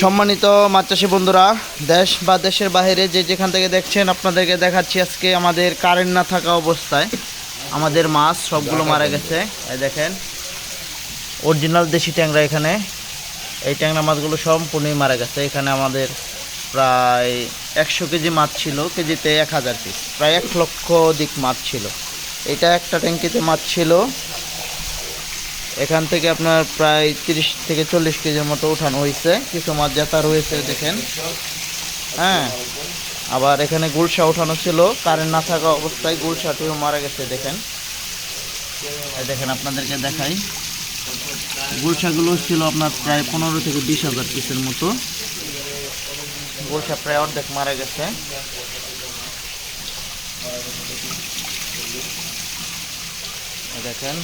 সম্মানিত মাছ চাষি বন্ধুরা, দেশ বা দেশের বাইরে যে যেখান থেকে দেখছেন, আপনাদেরকে দেখাচ্ছি আজকে আমাদের কারেন্ট না থাকা অবস্থায়। আমাদের মাছ সবগুলো মারা গেছে। এই দেখেন, অরিজিনাল দেশি ট্যাংরা এখানে। এই ট্যাংরা মাছগুলো সম্পূর্ণই মারা গেছে। এখানে আমাদের প্রায় একশো কেজি মাছ ছিল, কেজিতে এক হাজার পিস প্রায় এক লক্ষ দিক মাছ ছিল। এটা একটা ট্যাঙ্কিতে মাছ ছিল। এখান থেকে আপনার প্রায় তিরিশ থেকে চল্লিশ কেজির মতো উঠানো হয়েছে কিছু মাছ জাতা রয়েছে, দেখেন। হ্যাঁ। আবার এখানে গুলশা উঠানো ছিল। কারেন্ট না থাকা অবস্থায় গুলশাটিও মারা গেছে, দেখেন। দেখেন, আপনাদেরকে দেখাই। গুলশাগুলো ছিল আপনার প্রায় পনেরো থেকে বিশ হাজার পিসের মতো। গুলশা প্রায় অর্ধেক মারা গেছে। দেখেন।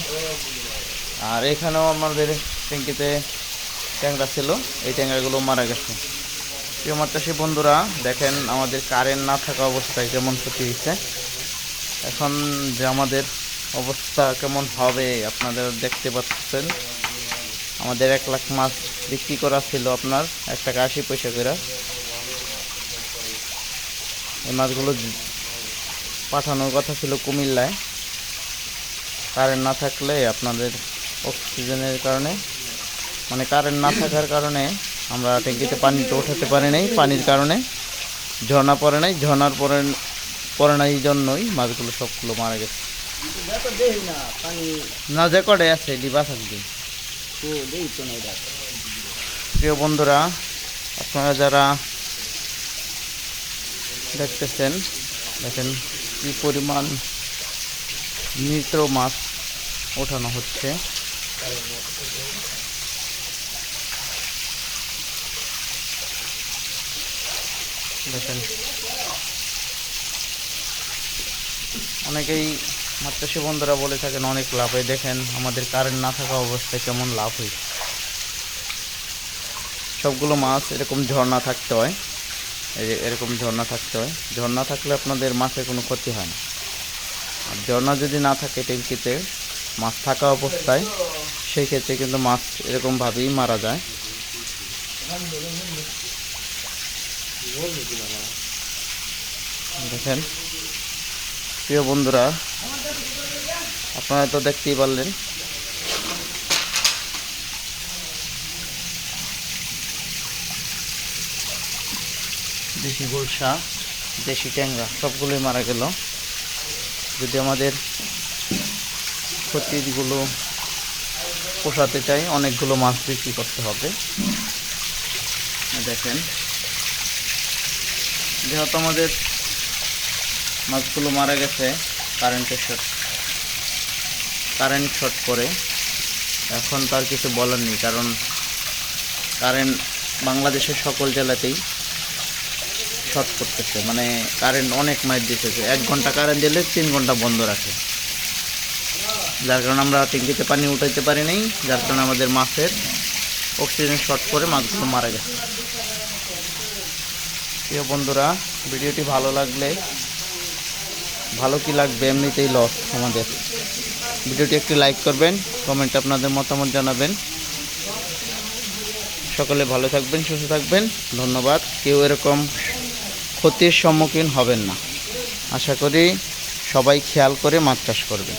আর এখানেও আমাদের ট্যাঙ্কিতে ট্যাংরা ছিল। এই ট্যাংরাগুলো মারা গেছে। প্রিয় চাষী বন্ধুরা, দেখেন আমাদের কারেন্ট না থাকা অবস্থায় কেমন ক্ষতি হয়েছে। এখন যে আমাদের অবস্থা কেমন হবে আপনাদের দেখতে পাচ্ছেন। আমাদের এক লাখ মাছ বিক্রি করা ছিল আপনার এক টাকা আশি পয়সা করে। এই মাছগুলো পাঠানোর কথা ছিল কুমিল্লায়। কারেন্ট না থাকলে আপনাদের অক্সিজেনের কারণে মানে কারেন্ট না থাকার কারণে আমরা ট্যাঙ্কিতে পানিটা ওঠাতে পারি নাই, পানির কারণে। ঝর্ণা পড়ে নাই, ঝর্ণার পরে, পড়ে নাই জন্যই মাছগুলো সবগুলো মারা গেছে। না, যে কটে আছে ডিবা থাকবে প্রিয় বন্ধুরা, আপনারা যারা দেখতেছেন, দেখেন কি পরিমাণ মৃত মাছ ওঠানো হচ্ছে। দেখেন। অনেকেই মাত্রাসী বন্ধুরা বলে থাকেন, অনেক লাভ হয় দেখেন, আমাদের কারেন্ট না থাকা অবস্থায় কেমন লাভ হয়েছে সবগুলো মাছ এরকম ঝর্ণা থাকতে হয়। এরকম ঝর্ণা থাকতে হয়। ঝর্ণা থাকলে আপনাদের মাছের কোনো ক্ষতি হয় না। আর ঝর্ণা যদি না থাকে ট্যাঙ্কিতে মাছ থাকা অবস্থায় সেই ক্ষেত্রে কিন্তু মাছ এরকমভাবেই মারা যায়। দেখেন, প্রিয় বন্ধুরা, আপনারা তো দেখতেই পারলেন। দেশি গোলসা, দেশি ট্যাংরা, সবগুলোই মারা গেল। যদি আমাদের ক্ষতিগুলো পোষাতে চাই, অনেকগুলো মাছ বিক্রি করতে হবে। দেখেন, যেহেতু আমাদের মাছগুলো মারা গেছে কারেন্টের শর্ট কারেন্ট শর্ট করে, এখন তার কিছু বলার নেই, কারণ কারেন্ট বাংলাদেশের সকল জেলাতেই শর্ট করতেছে। মানে কারেন্ট অনেক মাইট দিতেছে। এক ঘণ্টা কারেন্ট দিলে তিন ঘণ্টা বন্ধ রাখে। যার কারণে আমরা ট্যাঙ্কিতে পানি উঠাইতে পারি নাই, যার কারণে আমাদের মাছের অক্সিজেন শর্ট করে মাছগুলো মারা গেছে। প্রিয় বন্ধুরা, ভিডিওটি ভালো লাগলে, ভালো কি লাগবে এমনিতেই লস আমাদের। ভিডিওটি একটি লাইক করবেন কমেন্টে আপনাদের মতামত জানাবেন। সকলে ভালো থাকবেন, সুস্থ থাকবেন। ধন্যবাদ, কেউ এরকম ক্ষতির সম্মুখীন হবেন না। আশা করি সবাই খেয়াল করে মাছ চাষ করবেন।